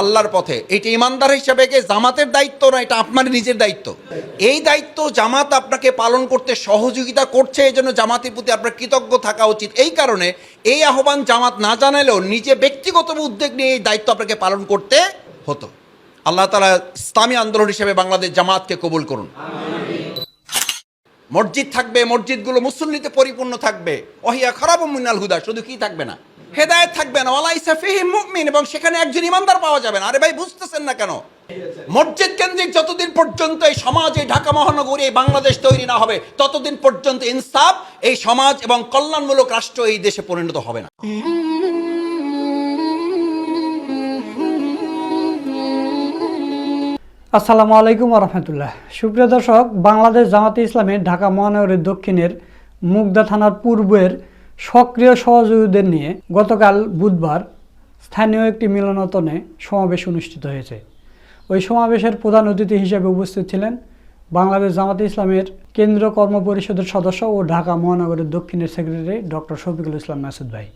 আল্লাহর পথে। এটা ইমানদার হিসাবে জামাতের দায়িত্ব না, এটা আপনার নিজের দায়িত্ব। এই দায়িত্ব জামাত আপনাকে পালন করতে সহযোগিতা করছে এই জন্য জামাতের প্রতি আপনার কৃতজ্ঞ থাকা উচিত। এই কারণে এই আহ্বান জামাত না জানালেও নিজে ব্যক্তিগত উদ্যোগ নিয়ে এই দায়িত্ব আপনাকে পালন করতে হতো। আল্লাহ তালা ইসলামী আন্দোলন হিসেবে বাংলাদেশ জামাতকে কবুল করুন। মসজিদ থাকবে, মসজিদগুলো মুসল্লিতে পরিপূর্ণ থাকবে। অহিয়া খারাপ মিনাল হুদা, শুধু কি থাকবে না? হেদায়েত থাকবে না। ওয়ালাইসা ফিহিম মুমিন, এবং সেখানে একজন ইমানদার পাওয়া যাবে না। আরে ভাই, বুঝতেছেন না কেন? মসজিদ কেন্দ্রিক যতদিন পর্যন্ত এই সমাজ, এই ঢাকা মহানগরী, এই বাংলাদেশ তৈরি না হবে, ততদিন পর্যন্ত ইনসাফ, এই সমাজ এবং কল্যাণমূলক রাষ্ট্র এই দেশে পরিণত হবে না। আসসালামু আলাইকুম রহমতুল্লাহ। সুপ্রিয় দর্শক, বাংলাদেশ জামাতে ইসলামের ঢাকা মহানগরের দক্ষিণের মুগদা থানার পূর্বের সক্রিয় সহযোগীদের নিয়ে গতকাল বুধবার স্থানীয় একটি মিলনায়তনে সমাবেশ অনুষ্ঠিত হয়েছে। ওই সমাবেশের প্রধান অতিথি হিসেবে উপস্থিত ছিলেন বাংলাদেশ জামাতে ইসলামের কেন্দ্রীয় কর্ম পরিষদের সদস্য ও ঢাকা মহানগরের দক্ষিণের সেক্রেটারি ডক্টর শফিকুল ইসলাম মাসুদ ভাই।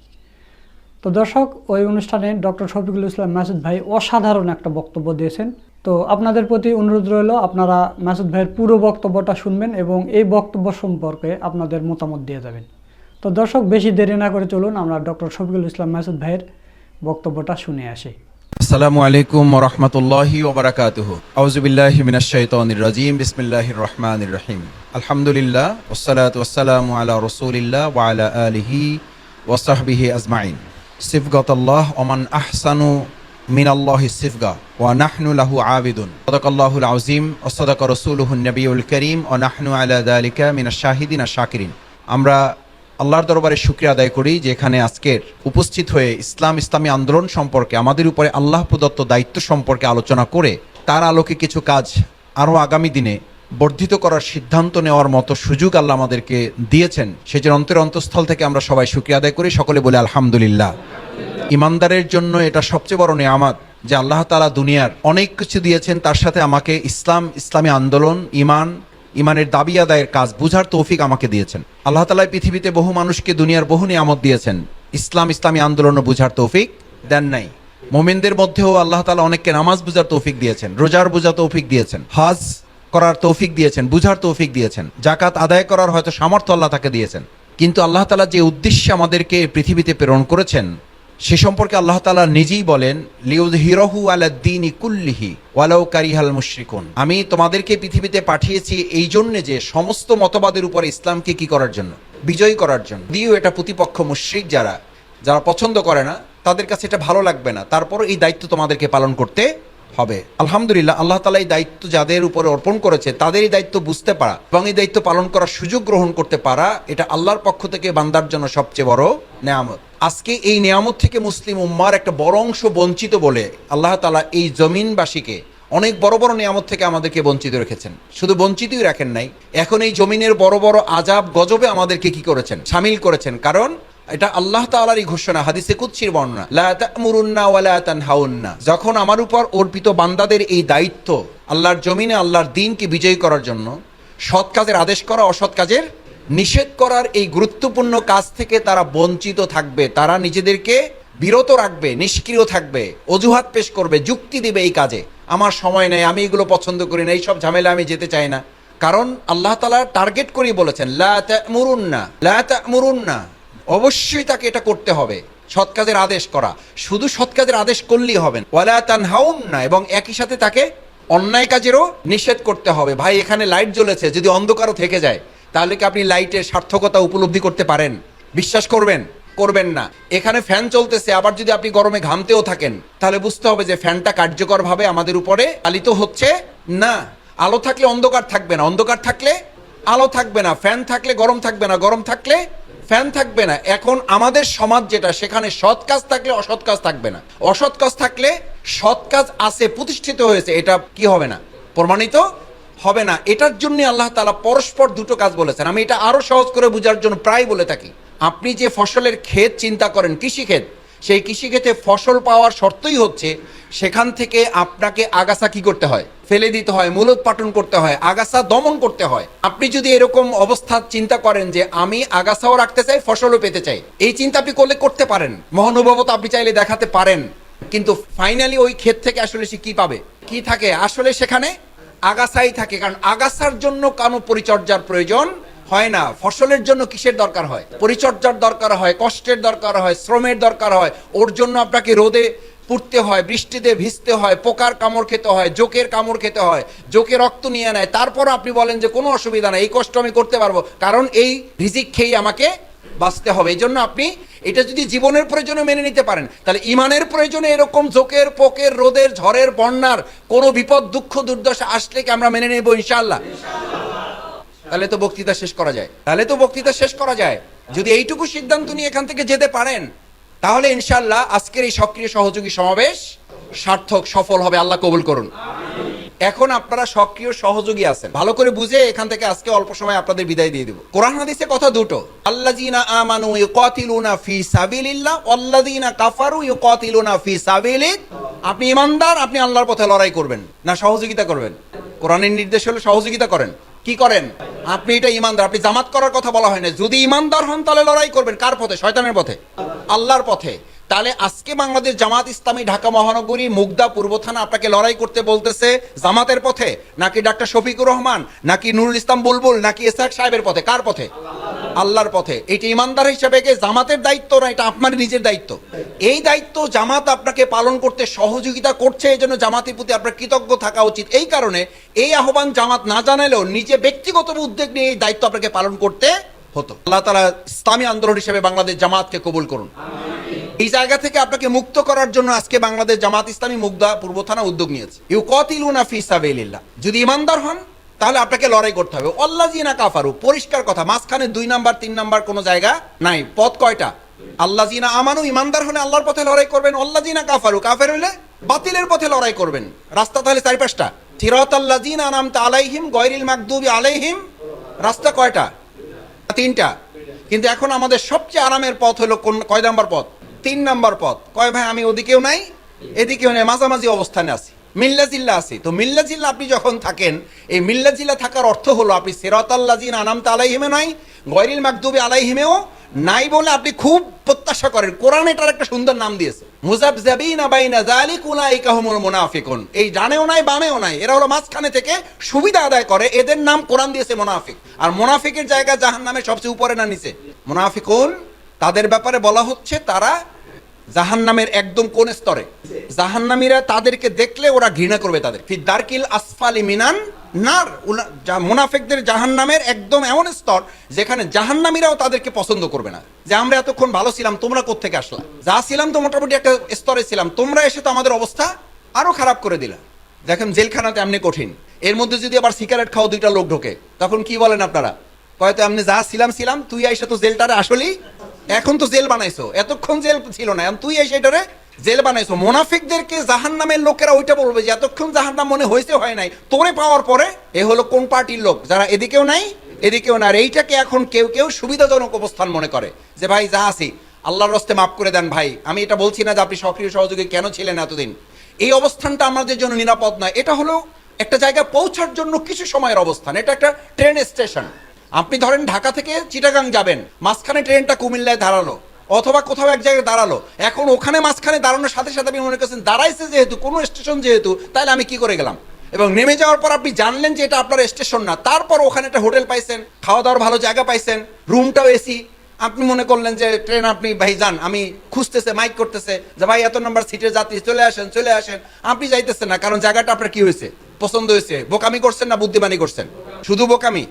তো দর্শক, ওই অনুষ্ঠানে ডক্টর শফিকুল ইসলাম মাসুদ ভাই অসাধারণ একটা বক্তব্য দিয়েছেন। তো আপনাদের প্রতি অনুরোধ রইল, আপনারা মাসুদ ভাইয়ের পুরো বক্তব্যটা শুনবেন এবং এই বক্তব্য সম্পর্কে আপনাদের মতামত দিয়ে যাবেন। তো দর্শক, বেশি দেরি না করে চলুন, আমরা ডক্টর শফিকুল ইসলাম মাসুদ ভাইয়ের বক্তব্যটা শুনে আসি। আসসালামু আলাইকুম রহমতুল্লাহি ওবরাকাতুহ আউজুবিল্লাহি মিনাশ শাইতানির রাজিম। বিসমিল্লাহির রহমানির রহিম। আলহামদুলিল্লাহ ওয়াসসালাতু ওয়াসসালামু আলা রাসূলিল্লাহ ওয়া আলা আলিহি ওয়া সাহবিহি আজমাইন। সিফগাতাল্লাহ ওমান আহসানু মিনাল্লাহি সিফগা ওয়া নাহনু লাহু আবিদুন। সাদাকাল্লাহুল আযীম ওয়া সাদাকা রাসূলুহুন নবিয়ুল করিম ওয়া নাহনু আলা যালিকা মিনাশ শাহিদিন শাকিরিন। আমরা আল্লাহর দরবারে শুক্রিয়া আদায় করি যে এখানে আজকের উপস্থিত হয়ে ইসলাম ইসলামী আন্দোলন সম্পর্কে, আমাদের উপরে আল্লাহ প্রদত্ত দায়িত্ব সম্পর্কে আলোচনা করে তার আলোকে কিছু কাজ আরও আগামী দিনে বর্ধিত করার সিদ্ধান্ত নেওয়ার মতো সুযোগ আল্লাহ আমাদেরকে দিয়েছেন। সেজন্য অন্তর অন্তঃস্থল থেকে আমরা সবাই শুক্রিয়া আদায় করি। সকলে বলে আলহামদুলিল্লাহ। ইমানদারের জন্য এটা সবচেয়ে বড় নেয়ামাত যে আল্লাহ তালা দুনিয়ার অনেক কিছু দিয়েছেন। তার সাথে আমাকে ইসলাম, ইসলামী আন্দোলন ইমান ইমানের দাবি আদায়ের কাজ বুঝার তৌফিক আমাকে দিয়েছেন। আল্লাহ তালা পৃথিবীতে বহু মানুষকে দুনিয়ার বহু নিয়ামত দিয়েছেন। ইসলাম ইসলামী আন্দোলন বুঝার তৌফিক দেন নাই। মোমেনদের মধ্যেও আল্লাহ তালা অনেককে নামাজ বুঝার তৌফিক দিয়েছেন, রোজার বুঝার তৌফিক দিয়েছেন, হজ করার তৌফিক দিয়েছেন, বুঝার তৌফিক দিয়েছেন জাকাত আদায় করার হয়তো সামর্থ্য আল্লাহ তাকে দিয়েছেন। কিন্তু আল্লাহ তালা যে উদ্দেশ্যে আমাদেরকে পৃথিবীতে প্রেরণ করেছেন সে সম্পর্কে আল্লাহ তালা নিজেই বলেন লিউদ হিরহু আলাদ্দিন কুল্লিহি ওয়ালাউ কারিহাল মুশরিকুন। আমি তোমাদেরকে পৃথিবীতে পাঠিয়েছি এই জন্যে যে সমস্ত মতবাদের উপরে ইসলামকে কি করার জন্য? বিজয়ী করার জন্য। দিও এটা প্রতিপক্ষ মুশ্রিক যারা যারা পছন্দ করে না, তাদের কাছে এটা ভালো লাগবে না। তারপর এই দায়িত্ব তোমাদেরকে পালন করতে হবে। আলহামদুলিল্লাহ, আল্লাহ তালা এই দায়িত্ব যাদের উপরে অর্পণ করেছে, তাদের এই দায়িত্ব বুঝতে পারা এবং এই দায়িত্ব পালন করার সুযোগ গ্রহণ করতে পারা, এটা আল্লাহর পক্ষ থেকে বান্দার জন্য সবচেয়ে বড় নেয়ামত। আজকে এই নেয়ামত থেকে মুসলিম উম্মার একটা বড় অংশ বঞ্চিত বলে আল্লাহ তালা এই জমিনবাসীকে অনেক বড় বড় নিয়ামত থেকে আমাদেরকে বঞ্চিত রেখেছেন। শুধু বঞ্চিতই রাখেন নাই, এখন এই জমিনের বড় বড় আজাব গজবে আমাদেরকে কি করেছেন? সামিল করেছেন। কারণ এটা আল্লাহ তাআলারই ঘোষণা, হাদিসে কুদসির বর্ণনা, লা তা'মুরুন্না ওয়া লা তানহাউন্না। যখন আমার উপর অর্পিত বান্দাদের এই দায়িত্ব, আল্লাহর জমিনে আল্লাহর দিনকে বিজয়ী করার জন্য, সৎ কাজের আদেশ করা অসৎ কাজের নিষেধ করার এই গুরুত্বপূর্ণ কাজ থেকে তারা বঞ্চিত থাকবে। তারা নিজেদেরকে বিরত রাখবে, নিষ্ক্রিয় থাকবে, অজুহাত পেশ করবে, যুক্তি দিবে এই কাজে। আমার সময় নেই, আমি এগুলো পছন্দ করি না, এইসব ঝামেলা আমি যেতে চাই না। কারণ আল্লাহ তালা টার্গেট করেই বলেছেন, লা তা'মুরুন্না, লা না অবশ্যই তাকে এটা করতে হবে, সৎ কাজের আদেশ করা। শুধু সৎ কাজের আদেশ করলেই ওয়ালা তানহাউন না এবং একই সাথে তাকে অন্যায় কাজেরও নিষেধ করতে হবে। ভাই, এখানে লাইট জ্বলেছে, যদি অন্ধকারও থেকে যায় তাহলে কি আপনি লাইটের সার্থকতা উপলব্ধি করতে পারেন? বিশ্বাস করবেন? করবেন না। এখানে ফ্যান চলতেছে, আবার যদি আপনি গরমে ঘামতেও থাকেন, তাহলে বুঝতে হবে যে ফ্যানটা কার্যকরভাবে আমাদের উপরে চালিত হচ্ছে না। আলো থাকলে অন্ধকার থাকবে না। অন্ধকার থাকলে আলো থাকবে না। ফ্যান থাকলে গরম থাকবে না। গরম থাকলে ফ্যান থাকবে না। এখন আমাদের সমাজ যেটা, সেখানে সৎ কাজ থাকলে অসৎ কাজ থাকবে না। অসৎ কাজ থাকলে সৎ কাজ আছে, প্রতিষ্ঠিত হয়েছে। এটা কি হবে না? প্রমাণিত? হবে না। এটার জন্য আল্লাহ তালা পরস্পর দুটো কাজ বলেছেন। আমি এটা আরও সহজ করে বোঝার জন্য প্রায় বলে থাকি। আপনি যে ফসলের ক্ষেত চিন্তা করেন, কৃষিক্ষেত, সেই কৃষিক্ষেত্রে ফসল পাওয়ার শর্তই হচ্ছে, সেখান থেকে আপনাকে আগাছা কি করতে হয়? ফেলে দিতে হয়, মূলোৎপাটন করতে হয়, আগাছা দমন করতে হয়। আপনি যদি এরকম অবস্থা চিন্তা করেন যে, আমি আগাছাও রাখতে চাই, ফসলও পেতে চাই, এই চিন্তা আপনি করলে করতে পারেন। মহানুভবতা আপনি চাইলে দেখাতে পারেন। কিন্তু ফাইনালি ওই ক্ষেত থেকে আসলে সে কি পাবে? কি থাকে? আসলে সেখানে আগাছাই থাকে, কারণ আগাছার জন্য কোনো পরিচর্যার প্রয়োজন হয় না। ফসলের জন্য কিসের দরকার হয়? পরিচর্যার দরকার হয়, কষ্টের দরকার হয়, শ্রমের দরকার হয়। ওর জন্য আপনাকে রোদে পুড়তে হয়, বৃষ্টিতে ভিজতে হয়, পোকার কামড় খেতে হয়, জোকের কামড় খেতে হয়, জোকে রক্ত নিয়ে নেয়। তারপর আপনি বলেন যে, কোনো অসুবিধা নেই, এই কষ্ট আমি করতে পারব। কারণ এই রিজিক খেয়েই আমাকে বাঁচতে হবে। এই জন্য আপনি এটা যদি জীবনের প্রয়োজনে মেনে নিতে পারেন, তাহলে ইমানের প্রয়োজনে এরকম জোকের পোকের, রোদের, ঝড়ের, বন্যার কোনো বিপদ, দুঃখ, দুর্দশা আসলে কি আমরা মেনে নেব ইনশাল্লাহ তাহলে তো বক্তৃতা শেষ করা যায়। তাহলে তো বক্তৃতা শেষ করা যায়। যদি এইটুকু সিদ্ধান্ত নিয়ে এখান থেকে যেতে পারেন, তাহলে ইনশাল্লাহ আজকের এই সক্রিয় সহযোগী সমাবেশ সার্থক, সফল হবে। আল্লাহ কবুল করুন। এখন আপনারা সক্রিয়, সহযোগী আছেন। ভালো করে বুঝে এখান থেকে আজকে অল্প সময় আপনাদের বিদায় দিয়ে দেব। কোরআন হাদিসে কথা দুটো। আল্লাযিনা আমানু ইউকাতিলুনা ফি সাবিলিল্লাহ, ওয়াল্লাযিনা কাফারু ইউকাতিলুনা ফি সাবিলিত আপনি ইমানদার, আপনি আল্লাহর পথে লড়াই করবেন, না সহযোগিতা করবেন? কোরআনের নির্দেশ হলো সহযোগিতা করেন। কি করেন? আপনি এটা ইমানদার, আপনি জামাত করার কথা বলা হয় না। যদি ইমানদার হন তাহলে লড়াই করবেন। কার পথে? শয়তানের পথে। আল্লাহর পথে। তাহলে আজকে বাংলাদেশ জামাত ইসলামী ঢাকা মহানগরী মুগদা পূর্ব থানা আপনাকে লড়াই করতে বলতেছে জামাতের পথে? নাকি ডাক্তার শফিকুর রহমান? নাকি নুরুল ইসলাম বুলবুল? নাকি এসাক সাহেবের পথে? কার পথে? আল্লাহর পথে। এটি ইমানদার হিসেবে জামাতের দায়িত্ব না এটা আপনার নিজের দায়িত্ব? এই দায়িত্ব জামাত আপনাকে পালন করতে সহযোগিতা করছে এই জন্য জামাতের প্রতি আপনার কৃতজ্ঞ থাকা উচিত। এই কারণে এই আহ্বান জামাত না জানালেও নিজে ব্যক্তিগত উদ্যোগ নিয়ে এই দায়িত্ব আপনাকে পালন করতে হতো। আল্লাহ তালা ইসলামী আন্দোলন হিসেবে বাংলাদেশ জামাতকে কবুল করুন। এই জায়গা থেকে আপনাকে মুক্ত করার জন্য আজকে বাংলাদেশ জামাত ইসলামী মুগদা পূর্ব থানা উদ্যোগ নিয়েছে। ইউ কতিলুনা ফি সাবিলিল্লাহ। যদি ইমানদার হন, তাহলে আপনাকে লড়াই করতে হবে। অল্লাজিনা কাফারু, পরিষ্কার কথা, মাঝখানে দুই নাম্বার, তিন নাম্বার কোনো জায়গা নাই। পথ কয়টা? আল্লাহ জিনা আমানু, ইমানদার হলে আল্লাহর পথে লড়াই করবেন। অল্লাজিনা কাফারু, কাফের হলে বাতিলের পথে লড়াই করবেন। রাস্তা তাহলে চারি পাঁচটা থিরত আল্লাজিনা আনামতা আলাইহিম গয়রিল মাকদুবি আলাইহিম। রাস্তা কয়টা? তিনটা। কিন্তু এখন আমাদের সবচেয়ে আরামের পথ হলো কোন কয় নাম্বার পথ? তিন নাম্বার পথ। কয় ভাই, আমি ওদিকেও নাই, এদিকেও নাই, মাঝামাঝি অবস্থানে আছি। মিল্লা জিল্লা আছি। তো মিল্লা জিল্লা আপনি যখন থাকেন, এই মিল্লা জিল্লা থাকার অর্থ হলো আপনি সেরত আল্লাজিন আনামতা আলাইহিমে নাই, গয়রিল মাকদুবি আলাইহিমেও নাই বলে আপনি খুব প্রত্যাশা করেন। কোরআন এটার একটা সুন্দর নাম দিয়েছে। মুজাবজাবিনা বাইনা যালিক উলাইকা হুমুল মুনাফিকুন। এই ডানেও নাই, বামেও নাই, এরা হলো মাঝখানে থেকে সুবিধা আদায় করে, এদের নাম কোরআন দিয়েছে মুনাফিক। আর মুনাফিকের জায়গা জাহান্নামে সবচেয়ে উপরে না নিচে। মুনাফিকুন, তাদের ব্যাপারে বলা হচ্ছে তারা জাহান্নামের একদম কোন স্তরে? জাহান্নামীরা তাদেরকে দেখলে ওরা ঘৃণা করবে তাদের। ফি দারকিল আসফালি মিনান নার। জাহান্নামের একদম এমন স্তর যেখানে জাহান্নামীরাও তাদেরকে পছন্দ করবে না। যে আমরা এতক্ষণ ভালো ছিলাম, তোমরা যা ছিলাম তো মোটামুটি একটা স্তরে ছিলাম, তোমরা এসে তো আমাদের অবস্থা আরও খারাপ করে দিলা। দেখেন জেলখানাতে এমনি কঠিন। এর মধ্যে যদি আবার সিগারেট খাও দুইটা লোক ঢোকে, তখন কি বলেন আপনারা? হয়তো আপনি যা ছিলাম ছিলাম, তুই আইসা তো জেলটারে আসলেই এখন তো জেল বানাইছো। এতক্ষণ জেল ছিল না তুই এসে জেল বানাইছো। মোনাফিকদেরকে জাহান নামের লোকেরা ওইটা বলবে যে, এতক্ষণ জাহান নাম মনে হয়েছে, হয় নাই। তোরে পাওয়ার পরে এ হলো কোন পার্টির লোক, যারা এদিকেও নাই, এদিকেও না। আর এইটাকে এখন কেউ কেউ সুবিধাজনক অবস্থান মনে করে। যে, ভাই, যা আছি, আল্লাহর রস্তে মাফ করে দেন ভাই। আমি এটা বলছি না যে, আপনি সক্রিয় সহযোগী কেন ছিলেন এতদিন? এই অবস্থানটা আমাদের জন্য নিরাপদ নয়। এটা হলো একটা জায়গায় পৌঁছার জন্য কিছু সময়ের অবস্থান। এটা একটা ট্রেন স্টেশন। আপনি ধরেন ঢাকা থেকে চিটাগাং যাবেন, মাঝখানে ট্রেনটা কুমিল্লায় দাঁড়াল, অথবা কোথাও এক জায়গায় দাঁড়াল। এখন ওখানে মাঝখানে দাঁড়ানোর সাথে সাথে আপনি মনে করছেন, দাঁড়াইছে যেহেতু, কোনো স্টেশন যেহেতু, তাহলে আমি কি করে গেলাম? এবং নেমে যাওয়ার পর আপনি জানলেন যে এটা আপনার স্টেশন না। তারপর ওখানে একটা হোটেল পাইছেন খাওয়া দাওয়ার ভালো জায়গা পাইছেন, রুমটাও এসি। আপনি মনে করলেন যে ট্রেন আপনি, ভাই যান, আমি খুঁজতেছে মাইক করতেছে, যে ভাই এত নম্বর সিটের যাত্রী, চলে আসেন চলে আসেন। আপনি যাইতেছেন না, কারণ জায়গাটা আপনার কি হয়েছে? পছন্দ হয়েছে? বোকামি করছেন না, বুদ্ধিমানি করছেন? শুধু বোকামি?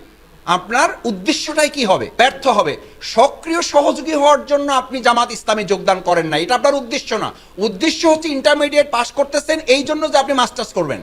আপনার উদ্দেশ্যটাই কি হবে? ব্যর্থ হবে। সক্রিয় সহযোগী হওয়ার জন্য আপনি জামাত ইসলামে যোগদান করেন না এটা আপনার উদ্দেশ্য না। উদ্দেশ্য হচ্ছে ইন্টারমিডিয়েট পাস করতেছেন, এই জন্য যে আপনি মাস্টার্স করবেন।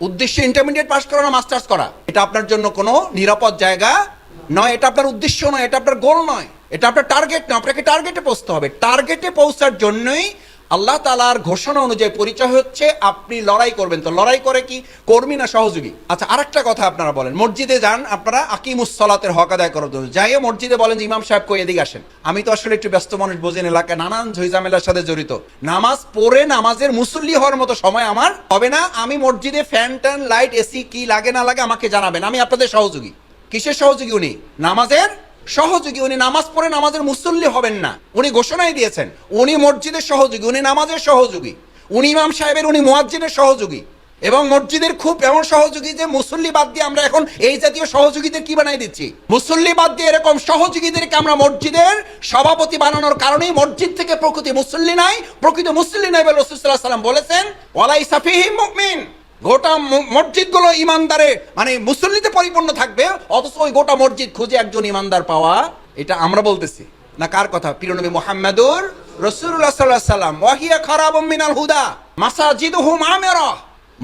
উদ্দেশ্য ইন্টারমিডিয়েট পাস করা না মাস্টার্স করা। এটা আপনার জন্য কোনো নিরাপদ জায়গা নয়। এটা আপনার উদ্দেশ্য নয়। এটা আপনার গোল নয়। এটা আপনার টার্গেট নয়। আপনাকে টার্গেটে পৌঁছতে হবে। টার্গেটে পৌঁছার জন্যই আল্লাহ তালার ঘোষণা অনুযায়ী পরিচয় হচ্ছে, আপনি লড়াই করবেন। তো লড়াই করে কি? কর্মী না সহযোগী? আচ্ছা আরেকটা কথা আপনারা বলেন। মসজিদে যান, আপনারা আকিমুসলাতের হক আদায় করার জন্য। যাইও মসজিদে বলেন যে, ইমাম সাহেব কই, এদিকে আসেন। আমি তো আসলে একটু ব্যস্ত মানুষ বোঝেন এলাকায় নানান ঝইঝামেলার সাথে জড়িত। নামাজ পড়ে নামাজের মুসল্লি হওয়ার মতো সময় আমার হবে না। আমি মসজিদে ফ্যান ট্যান, লাইট, এসি কি লাগে না লাগে আমাকে জানাবেন। আমি আপনাদের সহযোগী। কিসের সহযোগী উনি? নামাজের সহযোগী, উনি নামাজ পড়ে নামাজের মুসল্লি হবেন না। উনি ঘোষণাই দিয়েছেন, উনি মসজিদের সহযোগী, উনি নামাজের সহযোগী। উনি ইমাম সাহেবের, উনি মুয়াজ্জিনের সহযোগী। এবং মসজিদের খুব এমন সহযোগী যে মুসল্লি বাদ দিয়ে আমরা এখন এই জাতীয় সহযোগীদের কি বানাই দিচ্ছি? মুসল্লি বাদ দিয়ে এরকম সহযোগীদেরকে আমরা মসজিদের সভাপতি বানানোর কারণেই মসজিদ থেকে প্রকৃতি মুসল্লি নাই, প্রকৃত মুসল্লি নাই বলে রসুল্লাহ সাল্লাম বলেছেন ওয়ালাই সাফিহি মুমিন। গোটা মসজিদগুলো ইমানদারে মানে মুসল্লিতে পরিপূর্ণ থাকবে, অথচ ওই গোটা মসজিদ খুঁজে একজন ইমানদার পাওয়া, এটা আমরা বলতেছি। না, কার কথা? প্রিয়নবী মোহাম্মদুর রসুল্লাহ সাল্লাহ সাল্লাম। ওয়াহিয়া খারাপ মিনাল হুদা মাসাজিদুহুম আমেরা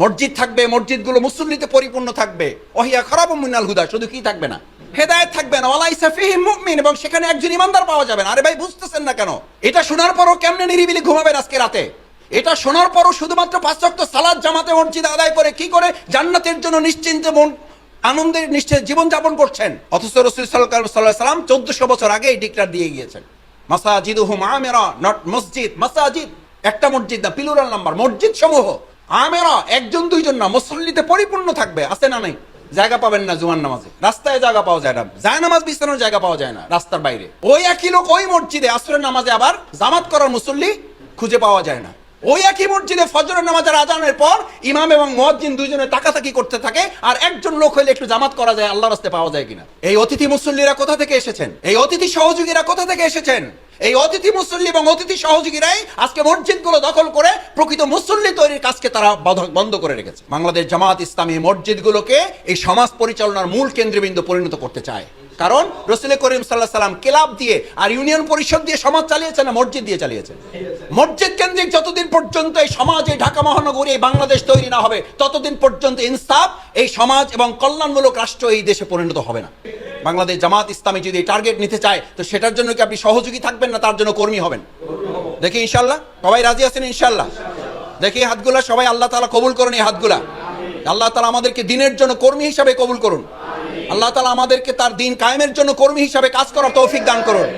মসজিদ থাকবে, মসজিদগুলো মুসল্লিতে পরিপূর্ণ থাকবে। ওহিয়া খারাপ মিনাল হুদা, শুধু কি থাকবে না? হেদায়েত থাকবে না। ওয়ালাইসা ফিহিম মুমিন, এবং সেখানে একজন ইমানদার পাওয়া যাবে না। আরে ভাই, বুঝতেছেন না কেন? এটা শোনার পরও কেমনে নিরিবিলি ঘুমাবেন আজকে রাতে? এটা শোনার পরও শুধুমাত্র ওয়াক্ত সালাদ জামাতে মসজিদ আদায় করে কি করে? জান্নাতের জন্য নিশ্চিন্তে মন আনন্দের নিশ্চয় জীবন যাপন করছেন। অথচ রসুল সাল্লাহ সাল্লাম চোদ্দশো বছর আগে এই ডিক্লার দিয়ে গিয়েছেন। মাসাজিদ হুম আমেরা নট মসজিদ, মাসাজিদ। একটা মসজিদ না পিলুরাল নাম্বার মসজিদ সমূহ আমেরা, একজন, দুইজন না, মুসল্লিতে পরিপূর্ণ থাকবে, আছে না নাই? জায়গা পাবেন না জুমার নামাজে। রাস্তায় জায়গা পাওয়া যায় না। যায় নামাজ বিছানোর জায়গা পাওয়া যায় না, রাস্তার বাইরে। ওই একই লোক ওই মসজিদে আসরের নামাজে আবার জামাত করার মুসল্লি খুঁজে পাওয়া যায় না। ওই একই মসজিদে ফজরের নামাজের আজানের পর ইমাম এবং মুয়াজ্জিন দুইজনে তাকাতাকি করতে থাকে আর একজন লোক হইলে একটু জামাত করা যায়, আল্লাহর রাস্তায় পাওয়া যায় কিনা। এই অতিথি মুসল্লিরা কোথা থেকে এসেছেন? এই অতিথি সহযোগীরা কোথা থেকে এসেছেন? এই অতিথি মুসল্লি এবং অতিথি সহযোগীরাই আজকে মসজিদগুলো দখল করে প্রকৃত মুসল্লি তৈরির কাজকে তারা বন্ধ করে রেখেছে। বাংলাদেশ জামাত ইসলামী মসজিদগুলোকে এই সমাজ পরিচালনার মূল কেন্দ্রবিন্দু পরিণত করতে চায়। কারণ রসুল করিম সাল্লাহ সাল্লাম ক্লাব দিয়ে আর ইউনিয়ন পরিষদ দিয়ে সমাজ চালিয়েছে না, মসজিদ দিয়ে চালিয়েছে মসজিদ কেন্দ্রিক যতদিন পর্যন্ত এই সমাজ, এই ঢাকা মহানগরী, এই বাংলাদেশ তৈরি না হবে, ততদিন পর্যন্ত ইনসাফ, এই সমাজ এবং কল্যাণমূলক রাষ্ট্র এই দেশে পরিণত হবে না। বাংলাদেশ জামাত ইসলামী যদি টার্গেট নিতে চায়, তো সেটার জন্য কি আপনি সহযোগী থাকবেন না তার জন্য কর্মী হবেন? দেখি ইনশাল্লাহ সবাই রাজি আছেন ইনশাল্লাহ দেখি হাতগুলা সবাই আল্লাহ তালা কবুল করুন এই হাতগুলা। আল্লাহ তালা আমাদেরকে দিনের জন্য কর্মী হিসাবে কবুল করুন। আল্লাহ তালা আমাদেরকে তার দিন কায়েমের জন্য কর্মী হিসাবে কাজ করার তৌফিক দান করুন।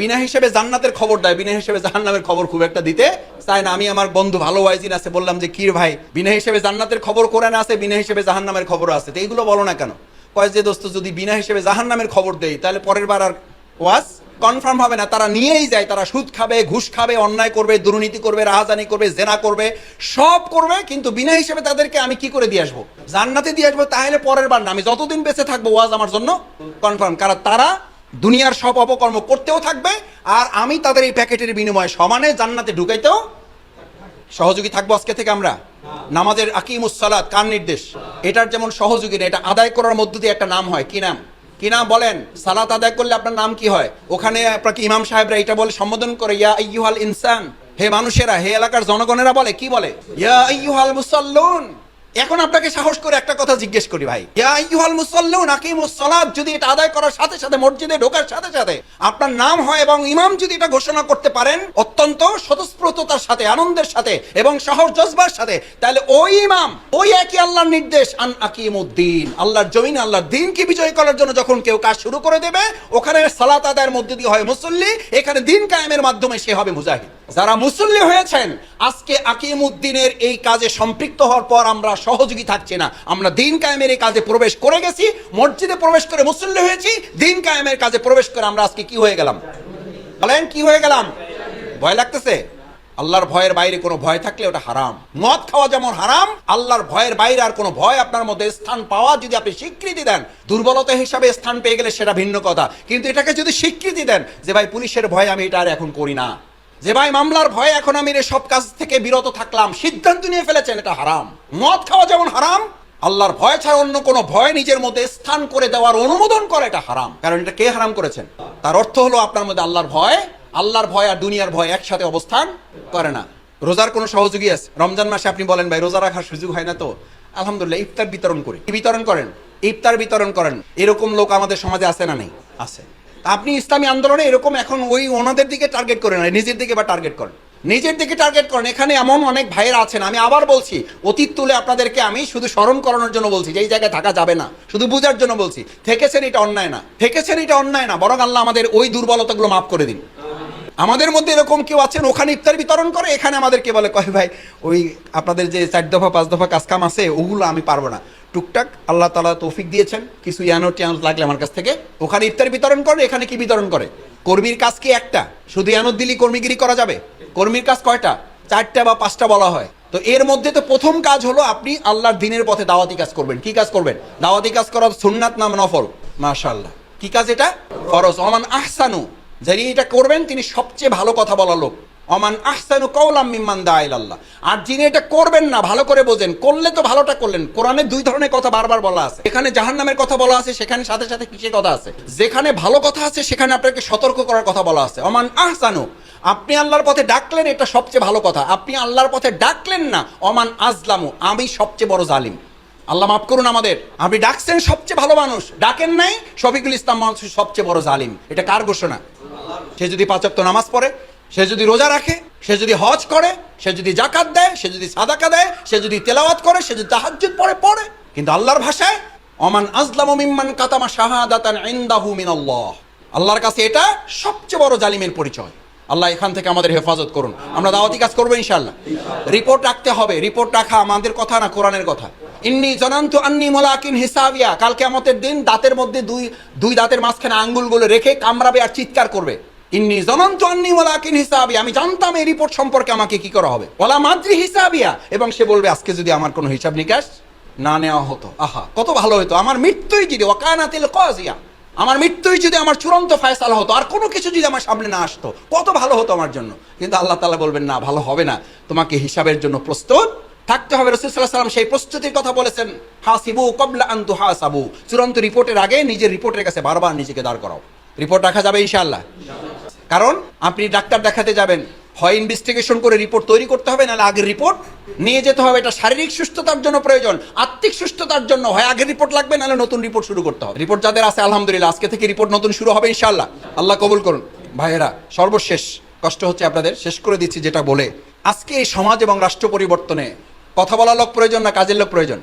বিনা হিসেবে জান্নাতের খবর দেয়, বিনা হিসেবে জাহান্নামের খবর খুব একটা দিতে চায় না। আমি আমার বন্ধু ভালো ওয়াইজিন আছে, বললাম যে, কির ভাই, বিনা হিসেবে জান্নাতের খবর করে না আছে, বিনা হিসেবে জাহান্নামের খবর আছে। তো এইগুলো বলো না কেন? কয় যে, দোস্ত, যদি বিনা হিসেবে জাহান্নামের খবর দেই, তাহলে পরের বার আর ওয়াজ কনফার্ম হবে না, তারা নিয়েই যায়, তারা সুদ খাবে, ঘুষ খাবে, অন্যায় করবে, দুর্নীতি করবে, রাহাজানি করবে, জেনা করবে, সব করবে, কিন্তু বিনা হিসেবে তাদেরকে আমি কি করে দিয়ে আসব? জান্নাতে দিয়ে আসব, তাহলে পরের বার না, আমি যতদিন বেঁচে থাকব ওয়াজ আমার জন্য কনফার্ম, কারণ তারা দুনিয়ার সব অপকর্ম করতেও থাকবে, আর আমি তাদের এই প্যাকেটের বিনিময়ে সমানে জান্নাতে ঢুকাইতেও সহযোগী থাকব আজকে থেকে আমরা। নামাজের আকিমুসালাত কার নির্দেশ? এটার যেমন সহযোগী এটা আদায় করার মধ্য দিয়ে একটা নাম হয়, কি নাম? কি নাম বলেন? সালাত আদায় করলে আপনার নাম কি হয়? ওখানে আপনাকে ইমাম সাহেবরা এটা বলে সম্বোধন করে, ইয়া ইউহাল ইনসান। হে মানুষেরা, হে এলাকার জনগণেরা বলে, কি বলে? ইয়া ইউহাল মুসাল্লুন। এখন আপনাকে সাহস করে একটা কথা জিজ্ঞেস করি ভাই। ইয়া আইয়ুহাল মুসাল্লুন আকিমুস সালাত, যদি এটা আদায় করার সাথে সাথে, মসজিদে ঢোকার সাথে সাথে আপনার নাম হয় এবং ইমাম যদি এটা ঘোষণা করতে পারেন অত্যন্ত স্বতঃস্ফূর্ততার সাথে, আনন্দের সাথে এবং শহর জজবার সাথে, তাহলে ওই ইমাম, ওই একই আল্লাহর নির্দেশ, আন আকিমুদ্দিন। আল্লাহর জমিন, আল্লাহর দিনকে বিজয় করার জন্য যখন কেউ কাজ শুরু করে দেবে, ওখানে সালাত আদায়ের মধ্যে দিয়ে হয় মুসল্লি, এখানে দিন কায়েমের মাধ্যমে সে হবে মুজাহিদ। যারা মুসল্লি হয়েছেন, আজকে আকিমুদ্দিনের এই কাজে সম্পৃক্ত হওয়ার পর আমরা সহযোগী থাকছি না। আমরা দিন কায়েমের এই কাজে প্রবেশ করে গেছি, মসজিদে প্রবেশ করে মুসল্লি হয়েছি, দিন কায়েমের কাজে প্রবেশ করে আমরা আজকে কি হয়ে গেলাম? বলেন, কি হয়ে গেলাম? ভয় লাগতেছে? আল্লাহর ভয়ের বাইরে কোনো ভয় থাকলে ওটা হারাম। মদ খাওয়া যেমন হারাম, আল্লাহর ভয়ের বাইরে আর কোনো ভয় আপনার মধ্যে স্থান পাওয়া যদি আপনি স্বীকৃতি দেন, দুর্বলতা হিসাবে স্থান পেয়ে গেলে সেটা ভিন্ন কথা। কিন্তু এটাকে যদি স্বীকৃতি দেন, যে ভাই পুলিশের ভয় আমি এটা আর এখন করি না। যে ভাই মামলার ভয়ে এখন আমি এর সব কাজ থেকে বিরত থাকলাম, সিদ্ধান্ত নিয়ে ফেলেছেন, এটা হারাম। মদ খাওয়া যেমন হারাম, আল্লাহর ভয় ছাড়া অন্য কোনো ভয় নিজের মধ্যে স্থান করে দেওয়ার অনুমোদন করে এটা হারাম। কারণ এটা কে হারাম করেছেন? তার অর্থ হলো আপনার মধ্যে আল্লাহর ভয় আল্লাহর ভয় আর দুনিয়ার ভয় একসাথে অবস্থান করে না। রোজার কোনো সহযোগী আছে? রমজান মাসে আপনি বলেন, ভাই, রোজা রাখার সুযোগ হয় না তো? আলহামদুলিল্লাহ, ইফতার বিতরণ করি। বিতরণ করেন? ইফতার বিতরণ করেন। এরকম লোক আমাদের সমাজে আছে না নেই? আছে। আপনি ইসলামী আন্দোলনে এরকম এখন ওই ওনাদের দিকে টার্গেট করেন না, নিজের দিকে বা টার্গেট করেন। নিজের দিকে টার্গেট করেন, এখানে এমন অনেক ভাইয়েরা আছেন, আমি আবার বলছি, অতীত তুলে আপনাদেরকে আমি শুধু স্মরণ করানোর জন্য বলছি যে এই জায়গায় থাকা যাবে না, শুধু বুঝার জন্য বলছি, থেকেছেন এটা অন্যায় না, থেকেছেন এটা অন্যায় না, বরং আল্লাহ আমাদের ওই দুর্বলতাগুলো মাফ করে দিন। আমাদের মধ্যে এরকম কেউ আছেন, ওখানে ইফতার বিতরণ করে, এখানে আমাদেরকে বলে, কয় ভাই, ওই আপনাদের যে চার দফা, পাঁচ দফা কাজ কাম আছে, ওগুলো আমি পারব না। টুকটাক আল্লাহ তালা তৌফিক দিয়েছেন, কিছু ইয়ানো টিয়ানো লাগলে আমার কাছ থেকে। ওখানে ইফতার বিতরণ করে, এখানে কি বিতরণ করে? কর্মীর কাজ কি একটা? শুধু ইয়ানত দিলি কর্মীগিরি করা যাবে? কর্মীর কাজ কয়টা? চারটা বা পাঁচটা বলা হয়। তো এর মধ্যে তো প্রথম কাজ হলো, আপনি আল্লাহর দিনের পথে দাওয়াতি কাজ করবেন। কি কাজ করবেন? দাওয়াতি কাজ করা সুন্নাত নাম নফল? মাশাআল্লাহ। কি কাজ এটা? ফরজ। অমান আহসানু। যিনি এটা করবেন, তিনি সবচেয়ে ভালো কথা বলা লোক। অমান আহসানু কওলাম মিম্মান দাইল আল্লাহ আর যিনি এটা করবেন না, ভালো করে বোঝেন। করলে তো ভালোটা করলেন। কোরআনে দুই ধরনের কথা বারবার বলা আছে। এখানে জাহান্নামের কথা বলা আছে, সেখানে সাথে সাথে কিসের কথা আছে? যেখানে ভালো কথা আছে, সেখানে আপনাকে সতর্ক করার কথা বলা আছে। অমান আহসানু, আপনি আল্লাহর পথে ডাকলেন, এটা সবচেয়ে ভালো কথা। আপনি আল্লাহর পথে ডাকলেন না, অমান আজলামু, আমি সবচেয়ে বড় জালিম। আল্লাহ মাফ করুন আমাদের। আপনি ডাকছেন সবচেয়ে ভালো মানুষ। ডাকেন নাই, শফিকুল ইসলাম মানুষ সবচেয়ে বড় জালিম। এটা কার ঘোষণা? সে যদি পাঁচক্ত নামাজ পড়ে, সে যদি রোজা রাখে, সে যদি হজ করে, সে যদি জাকাত দেয়, সে যদি সাদাকা দেয়, সে যদি তেলাওয়াত করে, সে যদি তাহাজ্জুদ পড়ে পড়ে। কিন্তু আল্লাহর ভাষায় অমান আজলাম মিম্মান কাতামা শাহাদাতান আল্লাহর কাছে এটা সবচেয়ে বড় জালিমের পরিচয়। আল্লাহ এখান থেকে আমাদের হেফাজত করুন। আমরা দাওয়াতি কাজ করব ইনশাল্লাহ রিপোর্ট রাখতে হবে। রিপোর্ট রাখা আমাদের কথা না কোরআনের কথা। ইন্নি জনান্ত আন্নি মোলাকিন হিসাবিয়া। কালকে আমাদের দিন দাঁতের মধ্যে দুই দুই দাঁতের মাঝখানে আঙ্গুলগুলো রেখে কামড়াবে আর চিৎকার করবে। ইন্নি জনান্তু আন্নি মোলাকিন হিসাবিয়া। আমি জানতাম এই রিপোর্ট সম্পর্কে আমাকে কি করা হবে। ওলা মাদ্রি হিসাবিয়া। এবং সে বলবে, আজকে যদি আমার কোনো হিসাব নিকাশ না নেওয়া হতো। আহা, কত ভালো হতো আমার মৃত্যুই যদি ওকানাতিল কাজিয়া। আমার মৃত্যুই যদি আমার চূড়ান্ত ফায়সালা হতো, আর কোনো কিছু যদি আমার সামনে না আসতো, কত ভালো হতো আমার জন্য। কিন্তু আল্লাহ তালা বলবেন, না, ভালো হবে না। তোমাকে হিসাবের জন্য প্রস্তুত থাকতে হবে। রসুল সাল্লাহ সাল্লাম সেই প্রস্তুতির কথা বলেছেন, হাসিবু কবলা আন্তু হাসাবু চূড়ান্ত রিপোর্টের আগে নিজের রিপোর্টের কাছে বারবার নিজেকে দাঁড় করাও। রিপোর্ট রাখা যাবে ইনশাল্লাহ কারণ আপনি ডাক্তার দেখাতে যাবেন হয় ইনভেস্টিগেশন করে রিপোর্ট তৈরি করতে হবে, নাহলে আগের রিপোর্ট নিয়ে যেতে হবে। এটা শারীরিক সুস্থতার জন্য প্রয়োজন, আত্মিক সুস্থতার জন্য হয়। আগের রিপোর্ট লাগবে, নাহলে নতুন রিপোর্ট শুরু করতে হবে। রিপোর্ট যাদের আছে, আলহামদুলিল্লাহ, আজকে থেকে রিপোর্ট নতুন শুরু হবে ইনশাল্লাহ আল্লাহ কবুল করুন। ভাইয়েরা, সর্বশেষ কষ্ট হচ্ছে আপনাদের, শেষ করে দিচ্ছি যেটা বলে। আজকে এই সমাজ এবং রাষ্ট্র পরিবর্তনে কথা বলা লোক প্রয়োজন না কাজের লোক প্রয়োজন?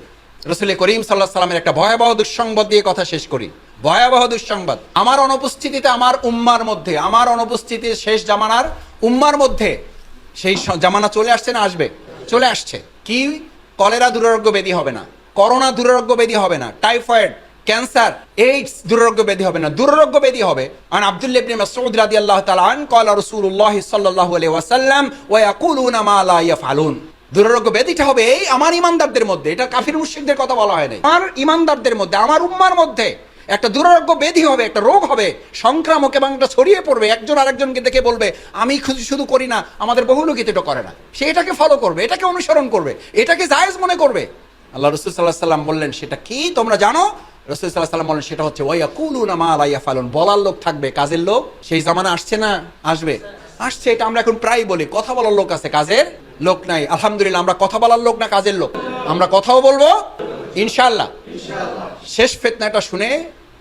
রসুল করিম সাল্লাহ সাল্লামের একটা ভয়াবহ দুঃসংবাদ দিয়ে কথা শেষ করি। ভয়াবহ দুঃসংবাদ। আমার অনুপস্থিতিতে, আমার উম্মার মধ্যে, আমার অনুপস্থিতি শেষ জামানার উম্মার মধ্যে সেই জামানা চলে আসছে না আসবে? চলে আসছে। কি? কলেরা দুরারোগ্য ব্যাধি হবে না। করোনা দুরারোগ্য ব্যাধি হবে না। টাইফয়েড, ক্যান্সার, এইডস দুরারোগ্য ব্যাধি হবে না। দুরারোগ্য ব্যাধি হবে। আন আব্দুল্লাহ ইবনে মাসউদ রাদিয়াল্লাহু তাআলা আন ক্বালা রাসূলুল্লাহ সাল্লাল্লাহু আলাইহি ওয়াসাল্লাম, ওয়া ইয়াকুলুনা মা লা ইয়াফআলুন। দুরারোগ্য ব্যাধিটা হবে এই আমার ইমানদারদের মধ্যে। এটা কাফির মুশরিকদের কথা বলা হয় নাই। আমার ইমানদারদের মধ্যে, আমার উম্মার মধ্যে। একটা দুরারোগ্য ব্যাধি হবে, একটা রোগ হবে, সংক্রামক এবং এটা ছড়িয়ে পড়বে, একজন আরেকজনকে দেখে বলবে, আমি শুধু করি না, আমাদের বহু লোক এটা করে না। সে এটাকে ফলো করবে, এটাকে অনুসরণ করবে, এটাকে জায়েজ মনে করবে। আল্লাহ রসুল সাল্লাহ সাল্লাম বললেন, সেটা কি তোমরা জানো? রসুল সাল্লাহ সাল্লাম বললেন, সেটা হচ্ছে ওয়া কুলু না মা আলাইয়া ফালুন বলার লোক থাকবে, কাজের লোক। সেই জামানা আসছে না? আসবে। আসছে, এটা আমরা এখন প্রায় বলি, কথা বলার লোক আছে কাজের। লোক নাই। আলহামদুলিল্লাহ, আমরা কথা বলার লোক না কাজের লোক? আমরা কথাও বলব, ইনশাআল্লাহ। শেষ ফেতনাটা শুনে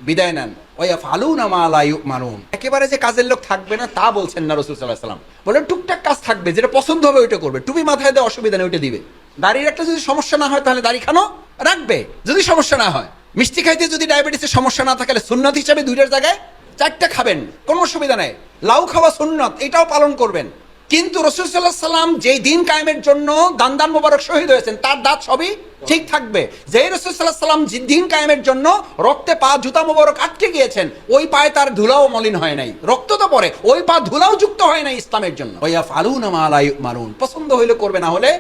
বিদায় নেন। ওয়া ফালুনা মা লা ইউমানুন। একেবারে যে কাজের লোক থাকবে না, তা বলছেন না রাসূল আলাইহি সাল্লাম টুকটাক কাজ থাকবে, যেটা পছন্দ হবে ওইটা করবে। টুপি মাথায় দেওয়া অসুবিধা নেই, ওইটা দিবে। দাড়ির একটা যদি সমস্যা না হয়, তাহলে দাড়ি খানো, রাখবে। যদি সমস্যা না হয়। মিষ্টি খাইতে যদি ডায়াবেটিসের সমস্যা না থাকে সুন্নাত হিসাবে দুইটার জায়গায় চারটা খাবেন, কোনো অসুবিধা নেই। লাউ খাওয়া সুন্নত, এটাও পালন করবেন। কিন্তু রসুল সাল্লাহ সাল্লাম যেই দিন কায়েমের জন্য দান্দান মোবারক শহীদ হয়েছেন, তার দাঁত সবই ঠিক থাকবে। যেই রসুল সাল্লাহ সাল্লাম দিন কায়েমের জন্য রক্তে পা, জুতা মোবারক আটকে গিয়েছেন, ওই পায়ে তার ধুলাও মলিন হয় নাই। রক্ত তো পরে ওই পা ধুলাও যুক্ত হয় নাই ইসলামের জন্য। ওইয়া ফালুন মালাই মারুন পছন্দ হইলে করবে না, হলে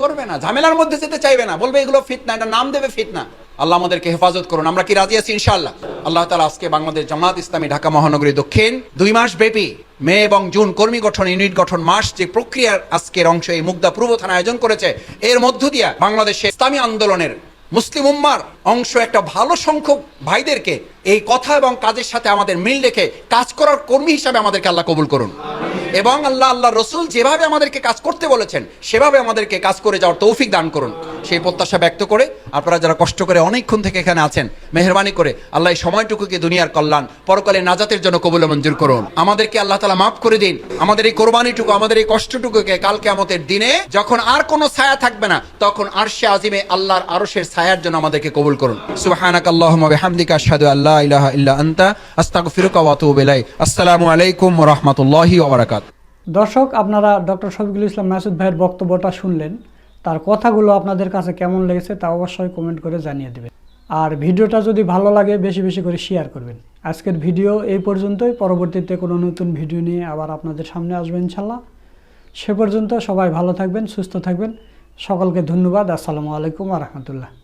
করবে না। ঝামেলার মধ্যে যেতে চাইবে না। বলবে এগুলো ফিতনা, এটা নাম দেবে ফিতনা। আল্লাহ আমাদেরকে হেফাজত করুন। আমরা কি রাজি আছি ইনশাল্লাহ আল্লাহ তালা আজকে বাংলাদেশ জামাত ইসলামী ঢাকা মহানগরী দক্ষিণ দুই মাস ব্যাপী মে এবং জুন কর্মী গঠন, ইউনিট গঠন মাস যে প্রক্রিয়ার আজকের অংশ এই মুগ্ধা পূর্ব থানা আয়োজন করেছে, এর মধ্য দিয়া বাংলাদেশে ইসলামী আন্দোলনের মুসলিম উম্মার অংশ একটা ভালো সংখ্যক ভাইদেরকে এই কথা এবং কাজের সাথে আমাদের মিল রেখে কাজ করার কর্মী হিসাবে আমাদেরকে আল্লাহ কবুল করুন। এবং আল্লাহ আল্লাহ রসুল যেভাবে আমাদেরকে কাজ করতে বলেছেন, সেভাবে আমাদেরকে কাজ করে যাওয়ার তৌফিক দান করুন। সেই প্রত্যাশা ব্যক্ত করে আপনারা যারা কষ্ট করে অনেকক্ষণ থেকে এখানে আছেন, মেহরবানি করে আল্লাহ এই সময়টুকুকে দুনিয়ার কল্যাণ, পরকালে নাজাতের জন্য কবুল মঞ্জুর করুন। আমাদেরকে আল্লাহ তালা মাফ করে দিন। আমাদের এই কোরবানিটুকু, আমাদের এই কষ্টটুকুকে কালকে আমাদের দিনে যখন আর কোনো ছায়া থাকবে না, তখন আরশে আজিমে আল্লাহর আরশের ছায়ার জন্য আমাদেরকে কবুল করুন। সুবহানাক আল্লাহুম্মা বিহামদিকা আশহাদু দর্শক, আপনারা ডক্টর শফিকুল ইসলাম মাসুদ ভাইয়ের বক্তব্যটা শুনলেন। তার কথাগুলো আপনাদের কাছে কেমন লেগেছে তা অবশ্যই কমেন্ট করে জানিয়ে দেবেন। আর ভিডিওটা যদি ভালো লাগে, বেশি বেশি করে শেয়ার করবেন। আজকের ভিডিও এই পর্যন্তই। পরবর্তীতে কোনো নতুন ভিডিও নিয়ে আবার আপনাদের সামনে আসবেন ইনশাল্লাহ। সে পর্যন্ত সবাই ভালো থাকবেন, সুস্থ থাকবেন। সকলকে ধন্যবাদ। আসসালামু আলাইকুম রহমতুল্লাহ।